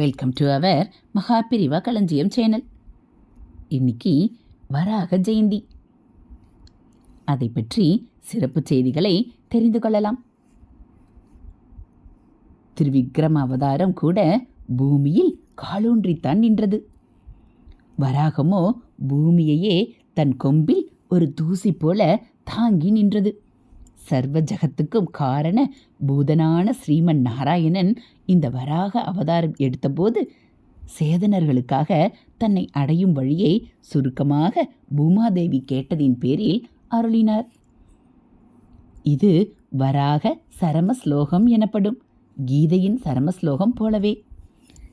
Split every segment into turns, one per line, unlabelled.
Welcome to our Mahaperiyava களஞ்சியம் channel இன்னைக்கு வராக ஜெயந்தி. அதை பற்றி சிறப்பு செய்திகளை தெரிந்து கொள்ளலாம். திருவிக்ரம அவதாரம் கூட பூமியில் காலூன்றித்தான் நின்றது. வராகமோ பூமியையே தன் கொம்பில் ஒரு தூசி போல தாங்கி நின்றது. சர்வ ஜகத்துக்கும் காரண பூதனான ஸ்ரீமன் நாராயணன் இந்த வராக அவதாரம் எடுத்தபோது சேதனர்களுக்காக தன்னை அடையும் வழியை சுருக்கமாக பூமாதேவி கேட்டதின் பேரில் அருளினார். இது வராக சரம ஸ்லோகம் எனப்படும் கீதையின் சரம ஸ்லோகம் போலவே.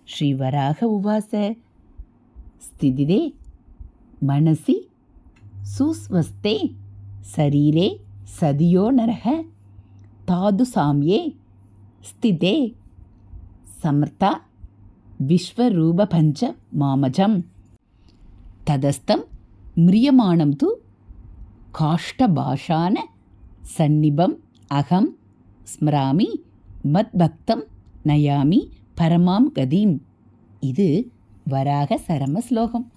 ஸ்ரீ வராக உவாச. ஸ்திதிதே. மனசி. சுஸ்வஸ்தே. சரீரே. சதியோ நரக? தாது சாமியே ஸ்திதே. சமர்த்தா விஸ்வரூபபஞ்ச மாமஜம். ததஸ்தம் மிரியமானம் து காஷ்டபாஷான சந்நிபம் அகம் ஸ்மராமி மத்பக்தம் நயாமி பரமாம் கதீம். இது வராக சரம ஸ்லோகம்.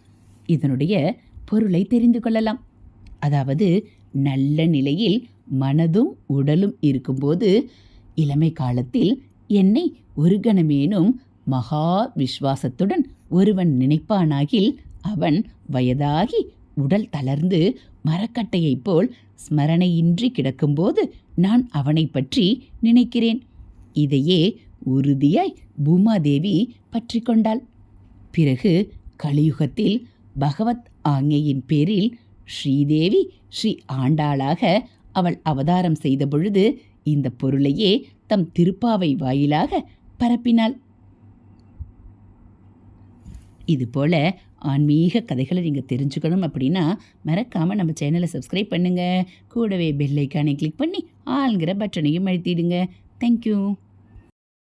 இதனுடைய பொருளை தெரிந்து கொள்ளலாம். அதாவது நல்ல நிலையில் மனதும் உடலும் இருக்கும்போது இளமை காலத்தில் என்னை ஒரு கணமேனும் மகா விஸ்வாசத்துடன் ஒருவன் நினைப்பானாகில் அவன் வயதாகி உடல் தளர்ந்து மரக்கட்டையைப் போல் ஸ்மரணையின்றி கிடக்கும்போது நான் அவனை பற்றி நினைக்கிறேன். இதையே உறுதியாய் பூமாதேவி பற்றி கொண்டாள். பிறகு கலியுகத்தில் பகவத் ஆஞையின் பேரில் ஸ்ரீதேவி ஸ்ரீ ஆண்டாளாக அவள் அவதாரம் செய்த பொழுது இந்த பொருளையே தம் திருப்பாவை வாயிலாக பரப்பினாள். இதுபோல் ஆன்மீக கதைகளை நீங்கள் தெரிஞ்சுக்கணும் அப்படின்னா மறக்காமல் நம்ம சேனலை சப்ஸ்கிரைப் பண்ணுங்கள் கூடவே பெல்லைக்கானை கிளிக் பண்ணி ஆளுங்கிற பட்டனையும் அழுத்திடுங்க. தேங்க்யூ